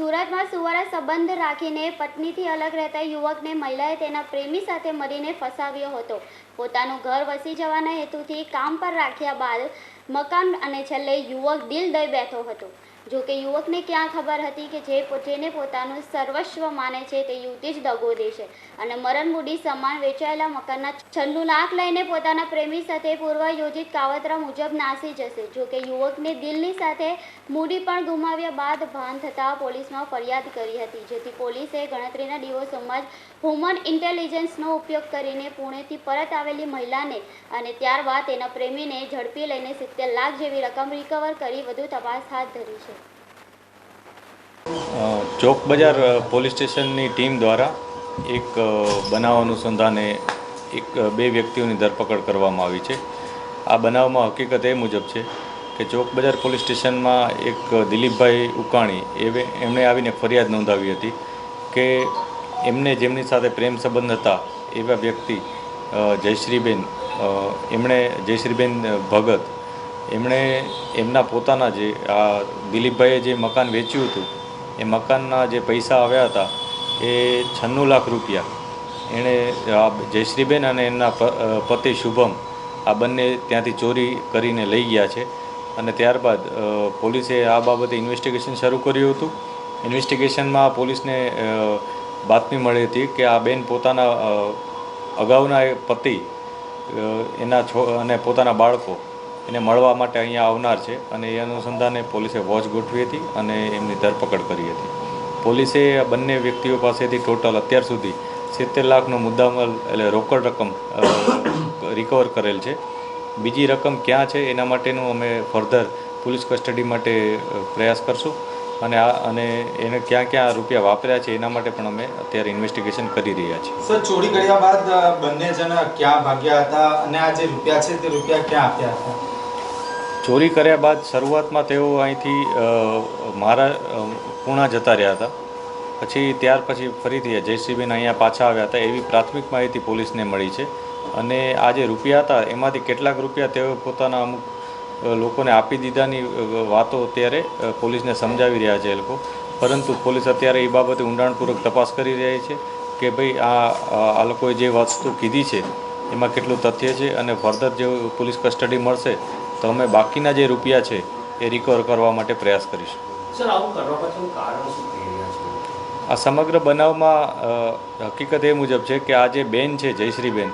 સુરતમાં સુવાળા સંબંધ રાખીને પત્નીથી અલગ રહેતા યુવકને મહિલાએ તેના પ્રેમી સાથે મળીને ફસાવ્યો હતો. પોતાનું ઘર વસી જવાના હેતુથી કામ પર રાખ્યા બાદ મકાન અને છેલ્લે યુવક દિલ દઈ બેઠો હતો. જો કે યુવકને ક્યાં ખબર હતી કે જે જેને પોતાનું સર્વસ્વ માને છે તે યુવતી જ દગો દેશે. અને મરણ મૂડી સમાન વેચાયેલા મકાનના છન્નું લાખ લઈને પોતાના પ્રેમી સાથે પૂર્વ યોજિત કાવતરા મુજબ નાસી જશે. જો કે યુવકને દિલની સાથે મૂડી પણ ગુમાવ્યા બાદ ભાન થતાં પોલીસમાં ફરિયાદ કરી હતી. જેથી પોલીસે ગણતરીના દિવસોમાં જ હ્યુમન ઇન્ટેલિજન્સનો ઉપયોગ કરીને પુણેથી પરત આવેલી મહિલાને અને ત્યારબાદ તેના પ્રેમીને ઝડપી લઈને સિત્તેર લાખ જેવી રકમ રિકવર કરી વધુ તપાસ હાથ ધરી છે. ચોક બજાર પોલીસ સ્ટેશનની ટીમ દ્વારા એક બનાવ અનુસંધાને એક બે વ્યક્તિઓની ધરપકડ કરવામાં આવી છે. આ બનાવમાં હકીકત એ મુજબ છે કે ચોક બજાર પોલીસ સ્ટેશનમાં એક દિલીપભાઈ ઉકાણી એવે, એમણે આવીને ફરિયાદ નોંધાવી હતી કે એમને જેમની સાથે પ્રેમ સંબંધ હતા એવા વ્યક્તિ જયશ્રીબેન એમણે જયશ્રીબેન ભગત એમણે એમના પોતાના જે આ દિલીપભાઈએ જે મકાન વેચ્યું હતું એ મકાનના જે પૈસા આવ્યા હતા, એ છન્નું લાખ રૂપિયા. એણે જયશ્રીબેન અને એમના પતિ શુભમ આ બંને ત્યાંથી ચોરી કરીને લઈ ગયા છે. અને ત્યારબાદ પોલીસે આ બાબતે ઇન્વેસ્ટિગેશન શરૂ કર્યું હતું. ઇન્વેસ્ટિગેશનમાં પોલીસને બાતમી મળી હતી કે આ બેન પોતાના અગાઉના પતિ એના છો, અને પોતાના બાળકો એને મળવા માટે અહીંયા આવનાર છે અને એ અનુસંધાને પોલીસે વોચ ગોઠવી હતી અને એમની ધરપકડ કરી હતી. પોલીસે બંને વ્યક્તિઓ પાસેથી ટોટલ અત્યાર સુધી સિત્તેર લાખનો મુદ્દામાલ એટલે રોકડ રકમ રિકવર કરેલ છે. બીજી રકમ ક્યાં છે એના માટેનું અમે ફર્ધર પોલીસ કસ્ટડી માટે પ્રયાસ કરશું અને આ, અને એને ક્યાં ક્યાં રૂપિયા વાપર્યા છે એના માટે પણ અમે અત્યારે ઇન્વેસ્ટિગેશન કરી રહ્યા છીએ. સર, ચોરી કર્યા બાદ બંને જણા ક્યાં ભાગ્યા હતા અને આ જે રૂપિયા છે તે રૂપિયા ક્યાં આપ્યા હતા? ચોરી કર્યા બાદ શરૂઆતમાં તેઓ અહીંથી મારા પૂણા જતા રહ્યા હતા. પછી ત્યાર પછી ફરીથી જયસિંહબેન અહીંયા પાછા આવ્યા હતા. એવી પ્રાથમિક માહિતી પોલીસને મળી છે. અને આ જે રૂપિયા હતા, એમાંથી કેટલાક રૂપિયા તેઓ પોતાના અમુક લોકોને આપી દીધાની વાતો અત્યારે પોલીસને સમજાવી રહ્યા છે એ લોકો. પરંતુ પોલીસ અત્યારે એ બાબતે ઊંડાણપૂર્વક તપાસ કરી રહી છે કે ભાઈ આ આ લોકોએ જે વસ્તુ કીધી છે, એમાં કેટલું તથ્ય છે અને ફર્ધર જે પોલીસ કસ્ટડી મળશે તો અમે બાકીના જે રૂપિયા છે એ રિકવર કરવા માટે પ્રયાસ કરીશું. આ સમગ્ર બનાવમાં હકીકત એ મુજબ છે કે આ જે બેન છે જયશ્રીબેન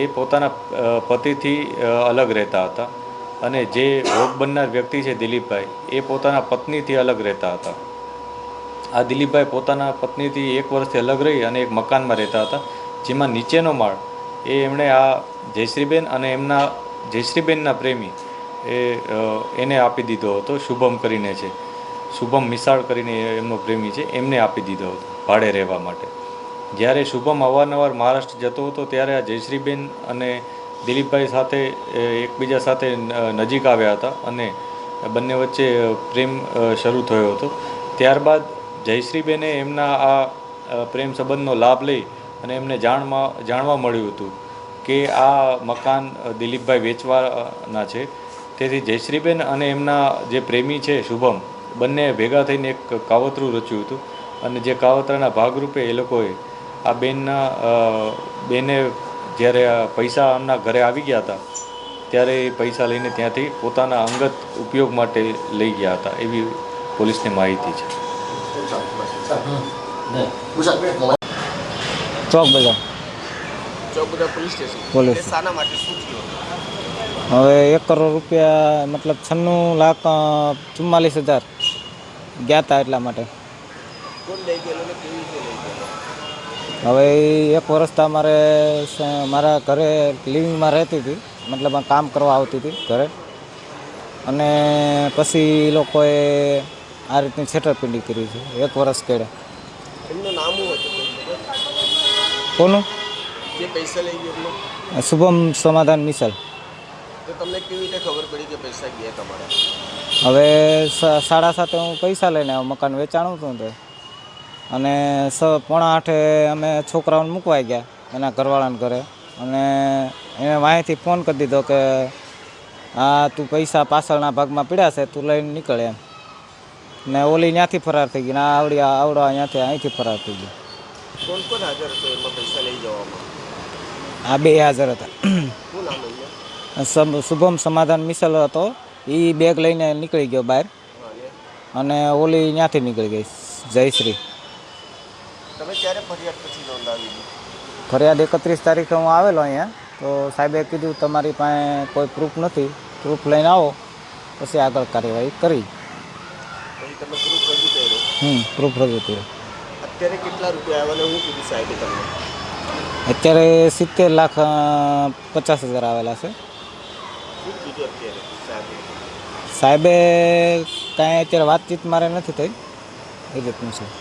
એ પોતાના પતિથી અલગ રહેતા હતા. અને જે ભોગ બનનાર વ્યક્તિ છે દિલીપભાઈ એ પોતાના પત્નીથી અલગ રહેતા હતા. આ દિલીપભાઈ પોતાના પત્નીથી એક વર્ષથી અલગ રહી અને એક મકાનમાં રહેતા હતા જેમાં નીચેનો માળ એ એમણે આ જયશ્રીબેન અને એમના જયશ્રીબેનના પ્રેમી એ એને આપી દીધો હતો, શુભમ કરીને છે. શુભમ મિસાળ કરીને એમનો પ્રેમી છે, એમને આપી દીધો હતો, ભાડે રહેવા માટે. જ્યારે શુભમ અવારનવાર મહારાષ્ટ્ર જતો હતો, ત્યારે આ જયશ્રીબેન અને દિલીપભાઈ સાથે એકબીજા સાથે નજીક આવ્યા હતા અને બંને વચ્ચે પ્રેમ શરૂ થયો હતો. ત્યારબાદ જયશ્રીબેને એમના આ પ્રેમ સંબંધનો લાભ લઈ અને એમને જાણમાં, જાણવા મળ્યું હતું કે આ મકાન દિલીપભાઈ વેચવાના છે. તેથી જયશ્રીબેન અને એમના જે પ્રેમી છે શુભમ બંને ભેગા થઈને એક કાવતરું રચ્યું હતું. અને જે કાવતરાના ભાગરૂપે એ લોકોએ આ બેનના બેને જ્યારે આ પૈસા એમના ઘરે આવી ગયા હતા ત્યારે એ પૈસા લઈને ત્યાંથી પોતાના અંગત ઉપયોગ માટે લઈ ગયા હતા એવી પોલીસને માહિતી છે. ચોક બજાર ચોકુદા પોલીસ સ્ટેશન. પોલીસ. શાના માટે શું થયું? હવે એક કરોડ રૂપિયા મતલબ છન્નું લાખ ચુમ્માલીસ હજાર ગયા હતા એટલા માટે. હવે એક એક તો અમારે મારા ઘરે લિવિંગમાં રહેતી હતી. મતલબ કામ કરવા આવતી હતી ઘરે. અને પછી લોકોએ આ રીતની છેતરપિંડી કરી છે એક વર્ષ ખબર? કોનું? શુભમ સમાધાન મિસલ. તો તમને કેવી રીતે ખબર પડી કે પૈસા ગયા તમારા? હવે સાડા સાતે હું પૈસા લઈને મકાન વેચાણું હતું તે અને સ પોણા આઠે અમે છોકરાઓને મૂકવાઈ ગયા એના ઘરવાળાને ઘરે. અને એને વાંહેથી ફોન કરી દીધો કે આ તું પૈસા પાછળના ભાગમાં પીડ્યા છે તું લઈને નીકળે એમ. ને ઓલી ત્યાંથી ફરાર થઈ ગઈ ને આવડી આવડો અહીંયાથી અહીંથી ફરાર થઈ ગઈ. કોણ કોણ હાજર હતો એમાં પૈસા લઈ જવામાં? આ બે હાજર હતા. શું નામ શુભમ સમાધાન મિસલ હતો. એ બેગ લઈને નીકળી ગયો બહાર. અને ઓલી ત્યાંથી નીકળી ગઈ જયશ્રી. તમે ક્યારે ફરિયાદ પછી નોંધાવી ફરિયાદ એકત્રીસ તારીખે હું આવેલો અહીંયા. તો સાહેબે કીધું તમારી પાસે કોઈ પ્રૂફ નથી. પ્રૂફ લઈને આવો. પછી આગળ કાર્યવાહી કરી. હમ પ્રૂફ રજૂ કર્યું. અત્યારે કેટલા રૂપિયા આવ્યા અને કીધું સાહેબે તમને? અત્યારે સિત્તેર લાખ પચાસ હજાર આવેલા છે શું કીધું અત્યારે સાહેબે સાહેબે કાંઈ અત્યારે વાતચીત મારે નથી થઈ. એ રીતનું છે.